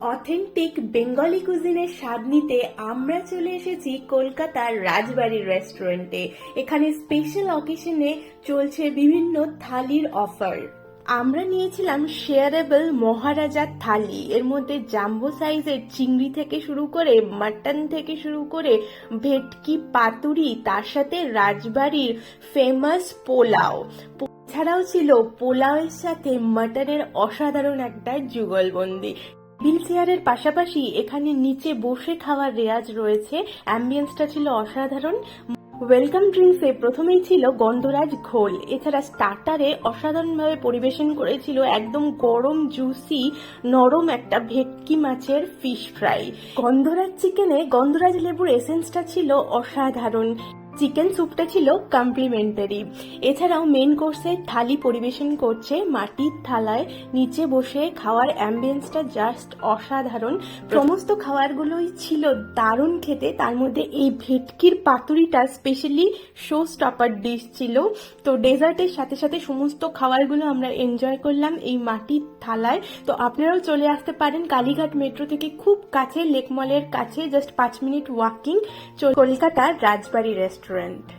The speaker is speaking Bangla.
অথেন্টিক বেঙ্গলি কুজিনের স্বাদ নিতে আমরা চলে এসেছি কলকাতার রাজবাড়ির রেস্টুরেন্টে এখানে স্পেশাল অকেশনে চলছে বিভিন্ন থালির অফার আমরা নিয়েছিলাম শেয়ারেবল মহারাজা থালি। এর মধ্যে জাম্বো সাইজের চিংড়ি থেকে শুরু করে মাটন থেকে শুরু করে ভেটকি, পাতুরি, তার সাথে রাজবাড়ির ফেমাস পোলাও। এছাড়াও ছিল পোলাওয়ের সাথে মাটনের অসাধারণ একটা যুগলবন্দি। হুইল চেয়ারের পাশাপাশি এখানে নিচে বসে খাওয়ার রেয়াজ রয়েছে। অ্যাম্বিয়েন্সটা ছিল অসাধারণ। ওয়েলকাম ড্রিঙ্কসে প্রথমেই ছিল গন্ধরাজ ঘোল। এছাড়া স্টার্টারে অসাধারণভাবে পরিবেশন করেছিল একদম গরম জুসি নরম একটা ভেটকি মাছের ফিশ ফ্রাই গন্ধরাজ চিকেনে গন্ধরাজ লেবুর এসেন্সটা ছিল অসাধারণ। চিকেন স্যুপটা ছিল কমপ্লিমেন্টারি। এছাড়াও মেন কোর্সে থালি পরিবেশন করছে, মাটির থালায় নিচে বসে খাওয়ার অ্যাম্বিয়েন্সটা জাস্ট অসাধারণ। সমস্ত খাবারগুলোই ছিল দারুণ খেতে, তার মধ্যে এই ভেটকির পাতুরিটা স্পেশালি শো স্টপার ডিশ ছিল। তো ডেজার্টের সাথে সাথে সমস্ত খাবারগুলো আমরা এনজয় করলাম এই মাটির থালায়। তো আপনারাও চলে আসতে পারেন কালীঘাট মেট্রো থেকে খুব কাছে লেকমলের কাছে জাস্ট পাঁচ মিনিট ওয়াকিং কলকাতার রাজবাড়ি রেস্টুরেন্ট restaurant